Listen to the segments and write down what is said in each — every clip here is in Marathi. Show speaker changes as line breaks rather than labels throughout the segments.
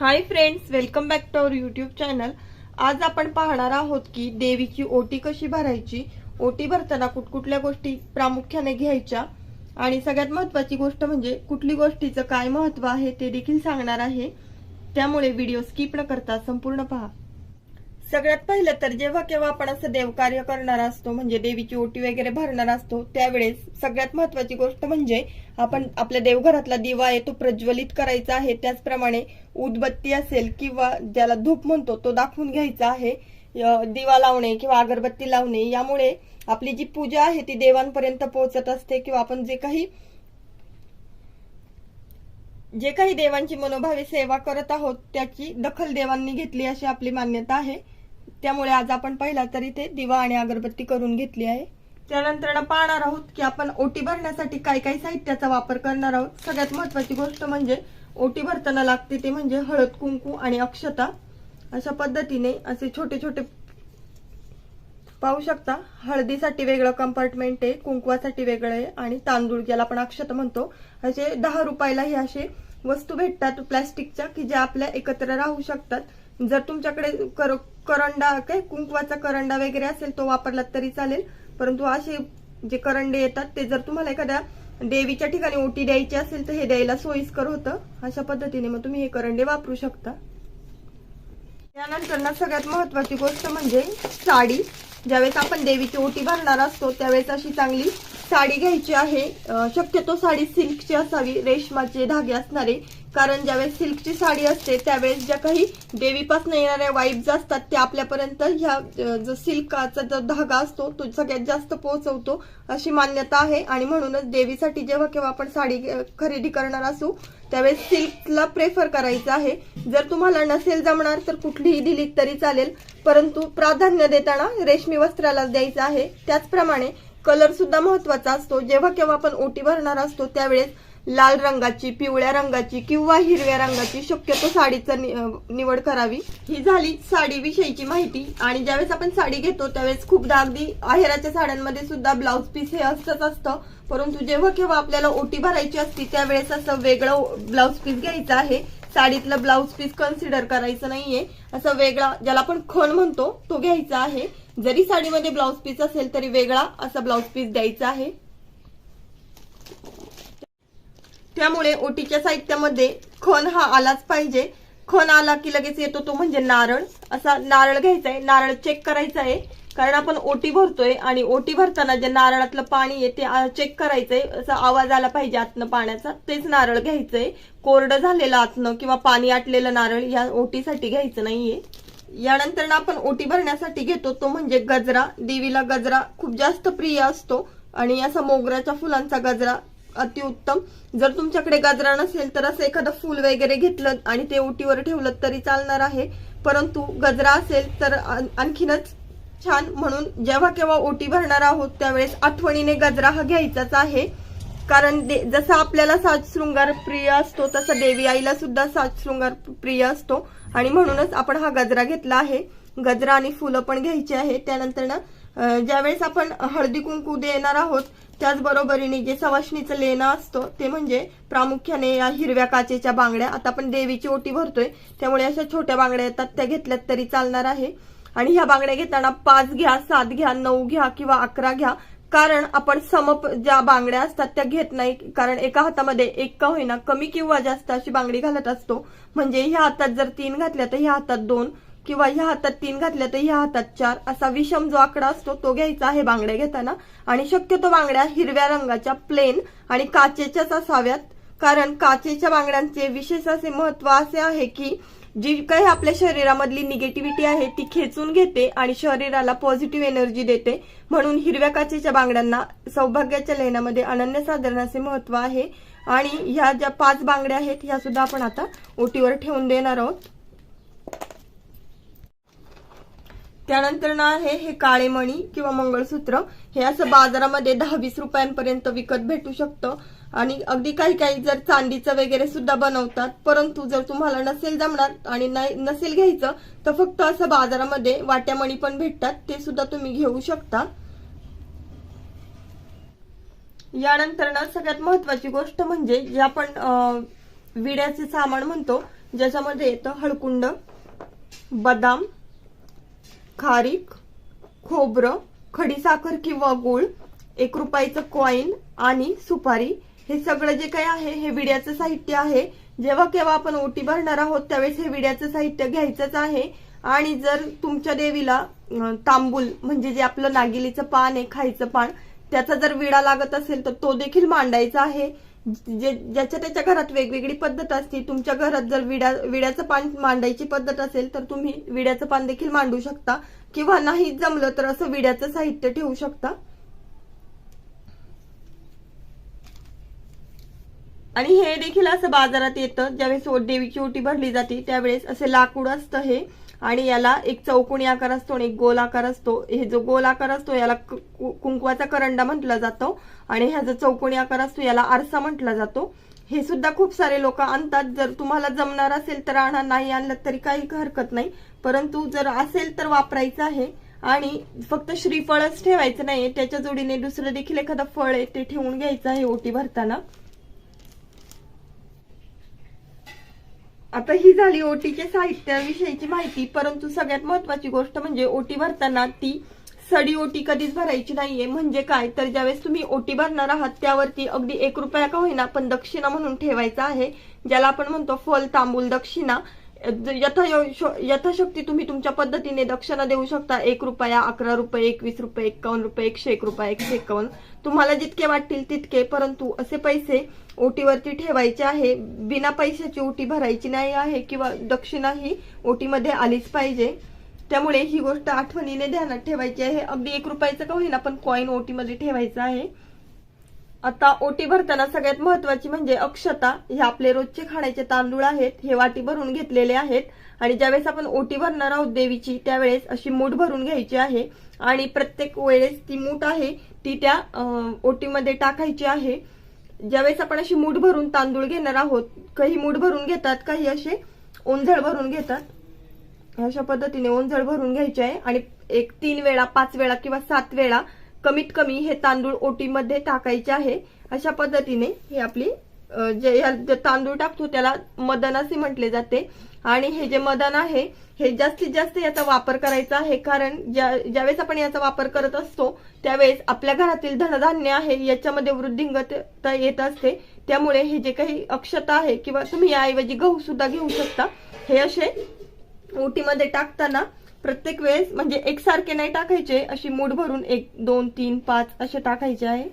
Hi friends welcome back to our YouTube channel आज आपण पाहणार आहोत की देवीची ओटी कशी भरायची? ओटी भरताना कुठकुठल्या गोष्टी प्रामुख्याने घ्यायच्या? आणि सगळ्यात महत्वाची गोष्ट म्हणजे कुठली गोष्टीचं काय महत्त्व आहे ते देखील सांगणार आहे. त्यामुळे व्हिडिओ स्किप न करता संपूर्ण पहा. सगळ्यात पहिलं तर जेव्हा केव्हा आपण असं देवकार्य करणार असतो म्हणजे देवीची ओटी वगैरे भरणार असतो त्यावेळेस सगळ्यात महत्वाची गोष्ट म्हणजे आपण आपल्या देवघरातला दिवा आहे तो प्रज्वलित करायचा आहे. त्याचप्रमाणे उदबत्ती असेल किंवा ज्याला धूप म्हणतो तो दाखवून घ्यायचा आहे. दिवा लावणे किंवा अगरबत्ती लावणे यामुळे आपली जी पूजा आहे ती देवांपर्यंत पोहोचत असते किंवा आपण जे काही जे काही देवांची मनोभावी सेवा करत आहोत त्याची दखल देवांनी घेतली अशी आपली मान्यता आहे. त्यामुळे आज आपण पहिला तरी ते दिवा आणि अगरबत्ती करून घेतली आहे. त्यानंतर पाहणार आहोत की आपण ओटी भरण्यासाठी काय काय साहित्याचा वापर करणार आहोत. सगळ्यात महत्वाची गोष्ट म्हणजे ओटी भरताना लागते ते म्हणजे हळद कुंकू आणि अक्षता. अशा पद्धतीने असे छोटे छोटे पाहू शकता. हळदीसाठी वेगळं कंपार्टमेंट आहे कुंकवासाठी वेगळं आहे आणि तांदूळ ज्याला आपण अक्षत म्हणतो असे दहा रुपयाला हे असे वस्तू भेटतात प्लॅस्टिकच्या की ज्या आपल्या एकत्र राहू शकतात. जर तुमच्याकडे कर- करंडा काय कुंकवाचा करंडा वगैरे असेल तो वापरला तरी चालेल. परंतु असे जे करंडे येतात ते जर तुम्हाला एखाद्या देवीच्या ठिकाणी ओटी द्यायची असेल तर हे द्यायला सोयीस्कर होतं. अशा पद्धतीने मग तुम्ही हे करंडे वापरू शकता. यानंतर ना सगळ्यात महत्वाची गोष्ट म्हणजे साडी. ज्यावेळेस आपण देवीची ओटी भरणार असतो त्यावेळेस अशी चांगली साडी घ्यायची आहे. शक्यतो साडी सिल्कची असावी रेशमाचे धागे असणारे. कारण ज्यावेळेस सिल्कची साडी असते त्यावेळेस ज्या काही देवीपासून येणाऱ्या वाईब्स असतात त्या आपल्यापर्यंत ह्या जो सिल्काचा जो धागा असतो तो सगळ्यात जास्त पोहोचवतो अशी मान्यता आहे. आणि म्हणूनच देवीसाठी जेव्हा केव्हा आपण साडी खरेदी करणार असू त्यावेळेस सिल्कला प्रेफर करायचं आहे. जर तुम्हाला नसेल जमणार तर कुठलीही दिली तरी चालेल. परंतु प्राधान्य देताना रेशमी वस्त्राला द्यायचं आहे. त्याचप्रमाणे कलर सुद्धा महत्त्वाचा असतो. जेव्हा केव्हा आपण ओटी भरणार असतो त्यावेळेस लाल रंगाची पिवळ्या रंगाची किंवा हिरव्या रंगाची शक्यतो साडीचा निवड करावी. ही झाली साडीविषयीची माहिती. आणि ज्यावेळेस आपण साडी घेतो त्यावेळेस खूपदा अगदी आहेराच्या साड्यांमध्ये सुद्धा ब्लाऊज पीस हे असतंच असतं. परंतु जेव्हा केव्हा आपल्याला ओटी भरायची असती त्यावेळेस असं वेगळं ब्लाऊज पीस घ्यायचं आहे. साडीतलं ब्लाऊज पीस कन्सिडर करायचं नाहीये. असं वेगळा ज्याला आपण खण म्हणतो तो घ्यायचा आहे. जरी साडीमध्ये ब्लाऊज पीस असेल तरी वेगळा असा ब्लाऊज पीस द्यायचा आहे. त्यामुळे ओटीच्या साहित्यामध्ये खण हा आलाच पाहिजे. खण आला की लगेच येतो तो म्हणजे नारळ. असा नारळ घ्यायचा आहे. नारळ चेक करायचा आहे. कारण आपण ओटी भरतोय आणि ओटी भरताना जे नारळातलं पाणी आहे ते चेक करायचंय. असा आवाज आला पाहिजे आतनं पाण्याचा. तेच नारळ घ्यायचंय. कोरडं झालेलं आतनं किंवा पाणी आटलेलं नारळ या ओटीसाठी घ्यायचं नाहीये. यानंतर ना आपण ओटी भरण्यासाठी घेतो तो म्हणजे गजरा. देवीला गजरा खूप जास्त प्रिय असतो आणि असा मोगऱ्याच्या फुलांचा गजरा अतिउत्तम. जर तुमच्याकडे गजरा नसेल तर असं एखादं फुल वगैरे घेतलं आणि ते ओटीवर ठेवलं तरी चालणार आहे. परंतु गजरा असेल तर आणखीनच छान. म्हणून जेव्हा केव्हा ओटी भरणार आहोत त्यावेळेस आठवणीने गजरा हा घ्यायचाच आहे. कारण जसा आपल्याला साज शृंगार प्रिय असतो तसा देवी आईला सुद्धा साज शृंगार प्रिय असतो. आणि म्हणूनच आपण हा गजरा घेतला आहे. गजरा आणि फुलं पण घ्यायची आहे. त्यानंतर ना ज्यावेळेस आपण हळदी कुंकू देणार आहोत त्याचबरोबरीने जे सवाशणीचं लेणं असतं ते म्हणजे प्रामुख्याने या हिरव्या काचेच्या बांगड्या. आता आपण देवीची ओटी भरतोय त्यामुळे अशा छोट्या बांगड्या येतात त्या घेतल्यात तरी चालणार आहे. आणि ह्या बांगड्या घेताना पाच घ्या सात घ्या नऊ घ्या किंवा अकरा घ्या. कारण आपण सम ज्या बांगड्या असतात त्या घेत नाही. कारण एका हातामध्ये एक का होईना कमी किंवा जास्त अशी बांगडी घालत असतो. म्हणजे ह्या हातात जर तीन घातल्या तर ह्या हातात दोन किंवा ह्या हातात तीन घातल्या तर ह्या हातात चार असा विषम जो आकडा असतो तो घ्यायचा आहे बांगड्या घेताना. आणि शक्यतो बांगड्या हिरव्या रंगाच्या प्लेन आणि काचेच्याच असाव्यात. कारण काचेच्या बांगड्यांचे विशेष असे महत्त्व असे आहे की जी काही आपल्या शरीरामधली निगेटिव्हिटी आहे ती खेचून घेते आणि शरीराला पॉझिटिव्ह एनर्जी देते. म्हणून हिरव्या काचेच्या बांगड्यांना सौभाग्याच्या लेण्यामध्ये अनन्यसाधारण असे महत्त्व आहे. आणि ह्या ज्या पाच बांगड्या आहेत ह्या सुद्धा आपण आता ओटीवर ठेवून देणार आहोत. त्यानंतर ना आहे हे काळे मणी किंवा मंगळसूत्र. हे असं बाजारामध्ये दहा वीस रुपयांपर्यंत विकत भेटू शकतं. आणि अगदी काही काही जर चांदीचं वगैरे सुद्धा बनवतात परंतु जर तुम्हाला नसेल जमणार आणि नसेल घ्यायचं तर फक्त असं बाजारामध्ये वाट्यामणी पण भेटतात ते सुद्धा तुम्ही घेऊ शकता. यानंतर ना सगळ्यात महत्वाची गोष्ट म्हणजे जे आपण विड्याचे सामान म्हणतो ज्याच्यामध्ये येतं हळकुंड बदाम खारीक खोबरं खडीसाखर किंवा गूळ एक रुपयाचं कॉईन आणि सुपारी हे सगळं जे काही आहे हे विड्याचं साहित्य आहे. जेव्हा केव्हा आपण ओटी भरणार आहोत त्यावेळेस हे विड्याचं साहित्य घ्यायचंच आहे. आणि जर तुमच्या देवीला तांबूल म्हणजे जे आपलं नागिलीचं पान आहे खायचं पान त्याचा जर विडा लागत असेल तर तो देखील मांडायचा आहे. जे ज्याच्या त्याच्या घरात वेगवेगळी पद्धत असते तुमच्या घरात जर विड्या विड्याचं पान मांडायची पद्धत असेल तर तुम्ही विड्याचं पान देखील मांडू शकता. किंवा नाही जमलं तर असं विड्याचं साहित्य ठेवू शकता. आणि हे देखील असं बाजारात येतं ज्यावेळेस देवीची ओटी भरली जाते त्यावेळेस असे लाकूड असतं हे. आणि याला एक चौकोनी आकार असतो आणि एक गोल आकार असतो. हे जो गोल आकार असतो याला कुंकवाचा करंडा म्हटला जातो. आणि हा जो चौकोनी आकार असतो याला आरसा म्हटला जातो. हे सुद्धा खूप सारे लोक आणतात. जर तुम्हाला जमणार असेल तर आणा नाही आणलं तरी काही हरकत नाही. परंतु जर असेल तर वापरायचं आहे. आणि फक्त श्रीफळच ठेवायचं नाही त्याच्या जोडीने दुसरं देखील एखादं फळ आहे ते ठेवून घ्यायचं आहे ओटी भरताना. आता ही झाली ओटीच्या साहित्याविषयीची माहिती परंतु सगळ्यात महत्वाची गोष्ट म्हणजे ओटी भरताना ती सडी ओटी कधीच भरायची नाहीये. म्हणजे काय? तर ज्यावेळेस तुम्ही ओटी भरणार आहात त्यावरती अगदी एक रुपया का होईना पण दक्षिणा म्हणून ठेवायचा आहे ज्याला आपण म्हणतो फल तांबूल दक्षिणा. यथा यथाशक्ती तुम्ही तुमच्या पद्धतीने दक्षिणा देऊ शकता. एक रुपया अकरा रुपये एकवीस रुपये एक्कावन्न रुपये एकशे एक रुपये एकशे एक्कावन्न. तुम्हाला जितके वाटतील तितके परंतु असे पैसे ओटीवरती ठेवायचे आहे. बिना पैशाची ओटी भरायची नाही आहे किंवा दक्षिणा ही ओटीमध्ये आलीच पाहिजे. त्यामुळे ही गोष्ट आठवणीने ध्यानात ठेवायची आहे. अगदी एक रुपयाचं का होईना पण कॉईन ओटीमध्ये ठेवायचं आहे. आता ओटी भरताना सगळ्यात महत्वाची म्हणजे अक्षता. हे आपले रोजचे खाण्याचे तांदूळ आहेत हे वाटी भरून घेतलेले आहेत. आणि ज्यावेळेस आपण ओटी भरणार आहोत देवीची त्यावेळेस अशी मूठ भरून घ्यायची आहे. आणि प्रत्येक वेळेस ती मूठ आहे ती त्या ओटीमध्ये टाकायची आहे. ज्यावेळेस आपण अशी मूठ भरून तांदूळ घेणार आहोत काही मूठ भरून घेतात काही असे ओंझळ भरून घेतात. अशा पद्धतीने ओंझळ भरून घ्यायचे आहे. आणि एक तीन वेळा पाच वेळा किंवा सात वेळा कमीत कमी हे तांदूळ ओटीमध्ये टाकायचे आहे. अशा पद्धतीने हे आपली जे या- जे तांदूळ टाकतो त्याला मदन असे म्हटले जाते. आणि हे जे मदन आहे हे जास्तीत जास्त याचा वापर करायचा आहे. कारण ज्या ज्यावेळेस आपण याचा वापर करत असतो त्यावेळेस आपल्या घरातील धनधान्य आहे याच्यामध्ये वृद्धिंगत येत असते. त्यामुळे हे जे काही अक्षता आहे किंवा तुम्ही याऐवजी गहू सुद्धा घेऊ शकता. हे असे ओटीमध्ये टाकताना प्रत्येक वेळेस म्हणजे एकसारखे नाही टाकायचे अशी मूठ भरून एक दोन तीन पाच असे टाकायचे आहे.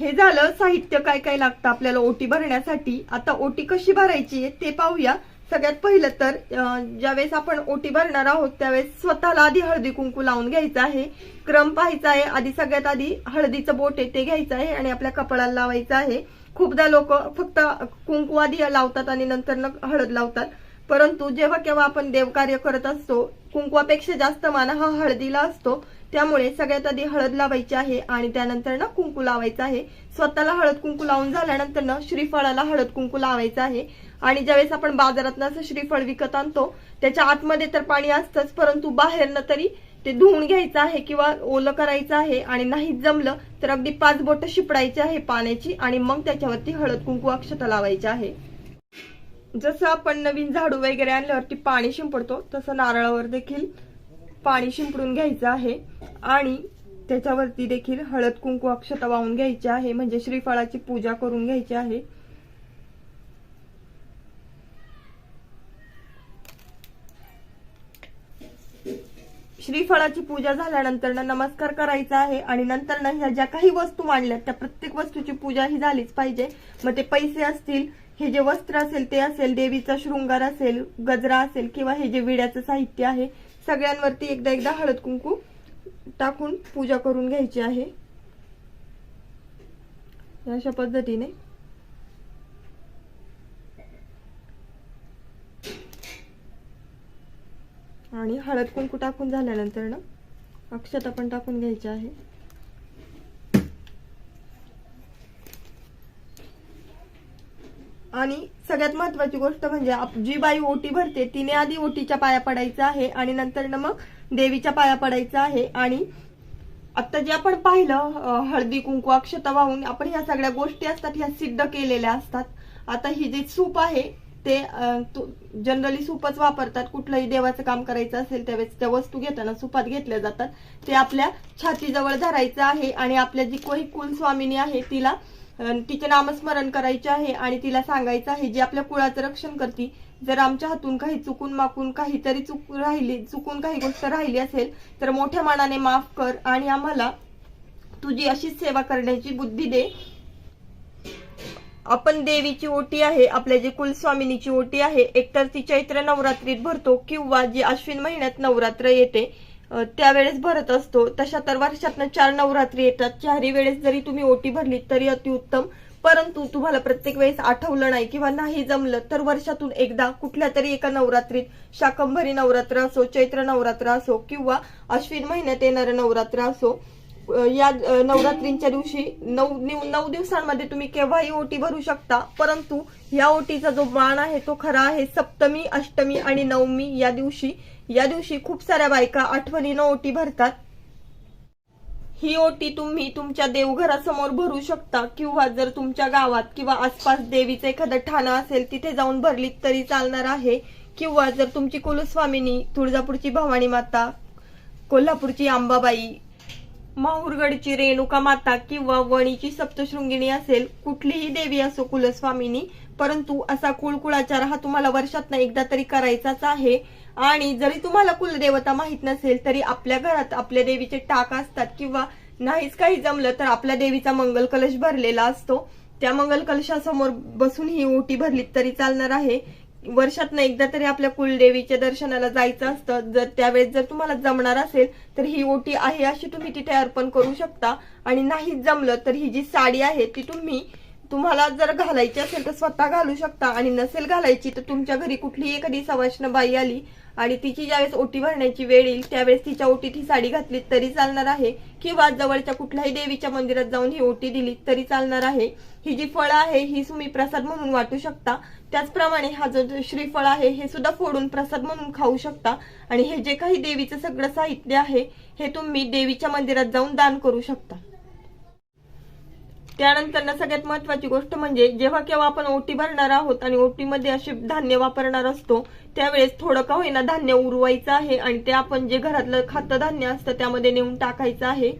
हे झालं साहित्य काय काय लागतं आपल्याला ओटी भरण्यासाठी? आता ओटी कशी भरायची आहे ते पाहूया. सगळ्यात पहिलं तर ज्यावेळेस आपण ओटी भरणार आहोत त्यावेळेस स्वतःला आधी हळदी कुंकू लावून घ्यायचं आहे. क्रम पाहायचा आहे. आधी सगळ्यात आधी हळदीचं बोट आहे ते घ्यायचं आहे आणि आपल्या कपाळाला लावायचं आहे. खूपदा लोक फक्त कुंकू आधी लावतात आणि नंतर हळद लावतात. परंतु जेव्हा केव्हा आपण देवकार्य करत असतो कुंकवापेक्षा जास्त मान हा हळदीला असतो त्यामुळे सगळ्यात आधी हळद लावायची आहे आणि त्यानंतर ना कुंकू लावायचं आहे. स्वतःला हळद कुंकू लावून झाल्यानंतर ना श्रीफळाला हळद कुंकू लावायचं आहे. आणि ज्यावेळेस आपण बाजारात असं श्रीफळ विकत आणतो त्याच्या आतमध्ये तर पाणी असतंच परंतु बाहेरनं तरी ते धुवून घ्यायचं आहे किंवा ओलं करायचं आहे आणि नाही जमलं तर अगदी पाच बोट शिपडायची आहे पाण्याची आणि मग त्याच्यावरती हळद कुंकू अक्षता लावायची आहे. जसं आपण नवीन झाडू वगैरे आणल्यावरती पाणी शिंपडतो तसं नारळावर देखील पाणी शिंपडून घ्यायचं आहे. आणि त्याच्यावरती देखील हळद कुंकू अक्षता वाहून घ्यायची आहे. म्हणजे श्रीफळाची पूजा करून घ्यायची आहे. श्रीफळाची पूजा झाल्यानंतर ना नमस्कार करायचा आहे. आणि नंतर ना ह्या ज्या काही वस्तू मांडल्या त्या प्रत्येक वस्तूची पूजा ही झालीच पाहिजे. मग ते पैसे असतील हे जे वस्त्र असेल ते असेल देवीचा शृंगार असेल गजरा असेल किंवा हे जे विड्याचं साहित्य आहे सगळ्यांवरती एकदा एकदा हळद कुंकू टाकून पूजा करून घ्यायची आहे. अशा पद्धतीने. आणि हळद कुंकू टाकून झाल्यानंतर ना अक्षता पण टाकून घ्यायची आहे. आणि सगळ्यात महत्वाची गोष्ट म्हणजे जी बाई ओटी भरते तिने आधी ओटीच्या पाया पडायचा आहे आणि नंतर ना मग देवीच्या पाया पडायचा आहे. आणि आता जे आपण पाहिलं हळदी कुंकू अक्षता वाहून आपण ह्या सगळ्या गोष्टी असतात ह्या सिद्ध केलेल्या असतात. आता ही जी सूप आहे ते जनरली सूपच वापरतात. कुठलंही देवाचं काम करायचं असेल त्यावेळेस त्या वस्तू घेताना सुपात घेतल्या जातात. ते आपल्या छातीजवळ धरायचं आहे आणि आपल्या जी कोही कुलस्वामिनी आहे तिला तिचे नामस्मरण करायचे आहे आणि तिला सांगायचं आहे जी आपल्या कुळाचं रक्षण करते जर आमच्या हातून काही चुकून माकून काहीतरी चुक राहिली चुकून काही गोष्ट राहिली असेल तर मोठ्या मनाने माफ कर आणि आम्हाला तुझी अशीच सेवा करण्याची बुद्धी दे. आपण देवीची ओटी आहे आपल्या जी कुलस्वामिनीची ओटी आहे एकतर ती चैत्र नवरात्रीत भरतो किंवा जी अश्विन महिन्यात नवरात्र येते त्यावेळेस भरत असतो. तशा तर वर्षातनं चार नवरात्री येतात. चारही वेळेस जरी तुम्ही ओटी भरली तरी अतिउत्तम. परंतु तुम्हाला प्रत्येक वेळेस आठवलं नाही किंवा नाही जमलं तर वर्षातून एकदा कुठल्या तरी एका नवरात्रीत शाकंभरी नवरात्र असो चैत्र नवरात्र असो किंवा अश्विन महिन्यात येणारं नवरात्र असो या नवरात्रींच्या दिवशी नऊ नऊ दिवसांमध्ये तुम्ही केव्हाही ओटी भरू शकता. परंतु या ओटीचा जो मान आहे तो खरा आहे. सप्तमी अष्टमी आणि नवमी या दिवशी या दिवशी खूप साऱ्या बायका आठवणीनं ओटी भरतात. ही ओटी तुम्ही तुमच्या देवघरासमोर भरू शकता. किंवा जर तुमच्या गावात किंवा आसपास देवीचं एखादं ठाणं असेल तिथे जाऊन भरली तरी चालणार आहे. किंवा जर तुमची कुलस्वामिनी तुळजापूरची भवानी माता कोल्हापूरची आंबाबाई माहूरगडची रेणुका माता किंवा वणीची सप्तशृंगिणी असेल कुठलीही देवी असो कुलस्वामिनी परंतु असा कुळकुळाचार हा तुम्हाला वर्षातनं एकदा तरी करायचाच आहे. आणि जरी तुम्हाला कुलदेवता माहीत नसेल तरी आपल्या घरात आपल्या देवीचे टाक असतात किंवा नाहीच काही जमलं तर आपल्या देवीचा मंगल कलश भरलेला असतो. त्या मंगल कलशासमोर बसून ही ओटी भरली तरी चालणार आहे. वर्षातनं एकदा तरी आपल्या कुलदेवीच्या दर्शनाला जायचं असतं. जर त्यावेळेस जर तुम्हाला जमणार असेल तर ही ओटी आहे अशी तुम्ही तिथे अर्पण करू शकता. आणि नाही जमलं तर ही जी साडी आहे ती तुम्ही तुम्हाला जर घालायची असेल तर स्वतः घालू शकता. आणि नसेल घालायची तर तुमच्या घरी कुठलीही एखादी सवाष्ण बाई आली आणि तिची ज्यावेळेस ओटी भरण्याची वेळ येईल त्यावेळेस तिच्या ओटीत ही साडी घातली तरी चालणार आहे. किंवा जवळच्या कुठल्याही देवीच्या मंदिरात जाऊन ही ओटी दिली तरी चालणार आहे. ही जी फळं आहे ही तुम्ही प्रसाद म्हणून वाटू शकता. त्याचप्रमाणे हा जो श्रीफळ आहे हे सुद्धा फोडून प्रसाद म्हणून खाऊ शकता. आणि हे जे काही देवीचं सगळं साहित्य आहे हे तुम्ही देवीच्या मंदिरात जाऊन दान करू शकता. त्यानंतर ना सगळ्यात महत्वाची गोष्ट म्हणजे जेव्हा केव्हा आपण ओटी भरणार आहोत आणि ओटीमध्ये असे धान्य वापरणार असतो त्यावेळेस थोडं का होईना धान्य उरवायचं आहे आणि ते आपण जे घरातलं खातं धान्य असतं त्यामध्ये नेऊन टाकायचं आहे.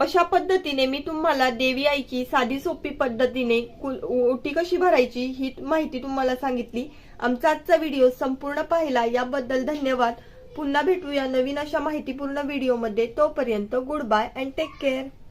अशा पद्धतीने मी तुम्हाला देवी आईची साधी सोपी पद्धतीने कुल- ओटी कशी भरायची ही माहिती तुम्हाला सांगितली. आमचा आजचा व्हिडिओ संपूर्ण पाहिला याबद्दल धन्यवाद. पुन्हा भेटूया नवीन अशा माहितीपूर्ण व्हिडिओमध्ये. तोपर्यंत good bye and take care.